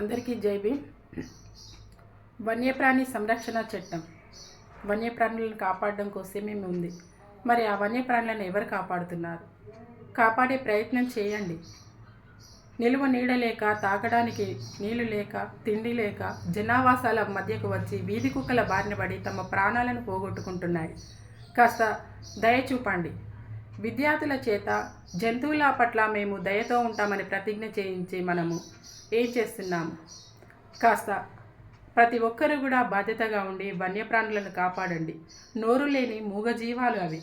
అందరికీ జై భీమ్. వన్యప్రాణి సంరక్షణ చట్టం. వన్యప్రాణులను కాపాడడం కోసమే ఉంది. మరి ఆ వన్యప్రాణులను ఎవరు కాపాడుతున్నారు? కాపాడే ప్రయత్నం చేయండి. నిలువ నీడ లేక తాగడానికి నీళ్ళు లేక తిండి లేక జనావాసాల మధ్యకు వచ్చి వీధి కుక్కల బారిన పడి తమ ప్రాణాలను పోగొట్టుకుంటున్నాయి. కాస్త దయ చూపండి. విద్యార్థుల చేత జంతువుల పట్ల మేము దయతో ఉంటామని ప్రతిజ్ఞ చేయించి మనము ఏం చేస్తున్నాము కాస్త ప్రతి ఒక్కరు కూడా బాధ్యతగా ఉండి వన్యప్రాణులను కాపాడండి. నోరు లేని మూగజీవాలు అవి.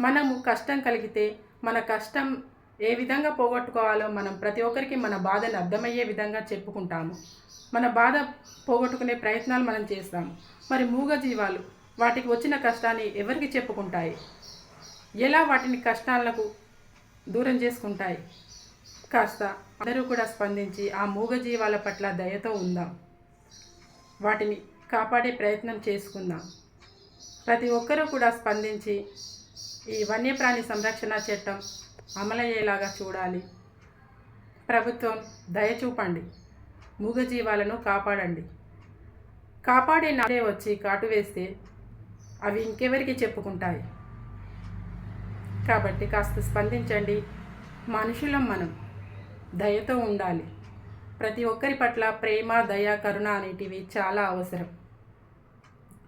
మనము కష్టం కలిగితే మన కష్టం ఏ విధంగా పోగొట్టుకోవాలో మనం ప్రతి ఒక్కరికి మన బాధను అర్థమయ్యే విధంగా చెప్పుకుంటాము. మన బాధ పోగొట్టుకునే ప్రయత్నాలు మనం చేస్తాము. మరి మూగజీవాలు వాటికి వచ్చిన కష్టాన్ని ఎవరికి చెప్పుకుంటాయి? ఎలా వాటిని కష్టాలకు దూరం చేసుకుంటాయి? కాస్త అందరూ కూడా స్పందించి ఆ మూగజీవాల పట్ల దయతో ఉందాం. వాటిని కాపాడే ప్రయత్నం చేసుకుందాం. ప్రతి ఒక్కరూ కూడా స్పందించి ఈ వన్యప్రాణి సంరక్షణ చట్టం అమలయ్యేలాగా చూడాలి. ప్రభుత్వం దయ చూపండి. మూగజీవాలను కాపాడండి. కాపాడే నాడే వచ్చి కాటు వేస్తే అవి ఇంకెవరికి చెప్పుకుంటాయి? కాబట్టి కాస్త స్పందించండి. మనుషులం మనం. దయతో ఉండాలి. ప్రతి ఒక్కరి పట్ల ప్రేమ దయ కరుణ అనేటివి చాలా అవసరం.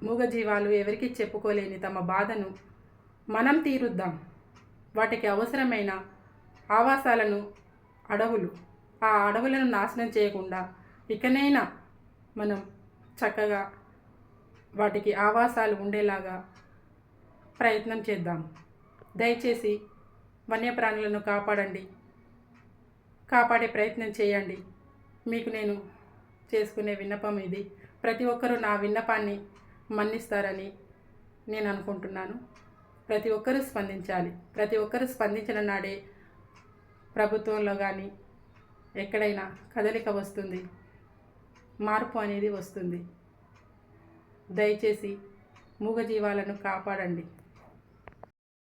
మూగజీవాలు ఎవరికి చెప్పుకోలేని తమ బాధను మనం తీరుద్దాం. వాటికి అవసరమైన ఆవాసాలను అడవులు. ఆ అడవులను నాశనం చేయకుండా ఇకనైనా మనం చక్కగా వాటికి ఆవాసాలు ఉండేలాగా ప్రయత్నం చేద్దాం. దయచేసి వన్యప్రాణులను కాపాడండి. కాపాడే ప్రయత్నం చేయండి. మీకు నేను చేసుకునే విన్నపం ఇది. ప్రతి ఒక్కరూ నా విన్నపాన్ని మన్నిస్తారని నేను అనుకుంటున్నాను. ప్రతి ఒక్కరూ స్పందించాలి. ప్రతి ఒక్కరూ స్పందించిన నాడే ప్రభుత్వంలో కానీ ఎక్కడైనా కదలిక వస్తుంది. మార్పు అనేది వస్తుంది. దయచేసి మూగజీవాలను కాపాడండి.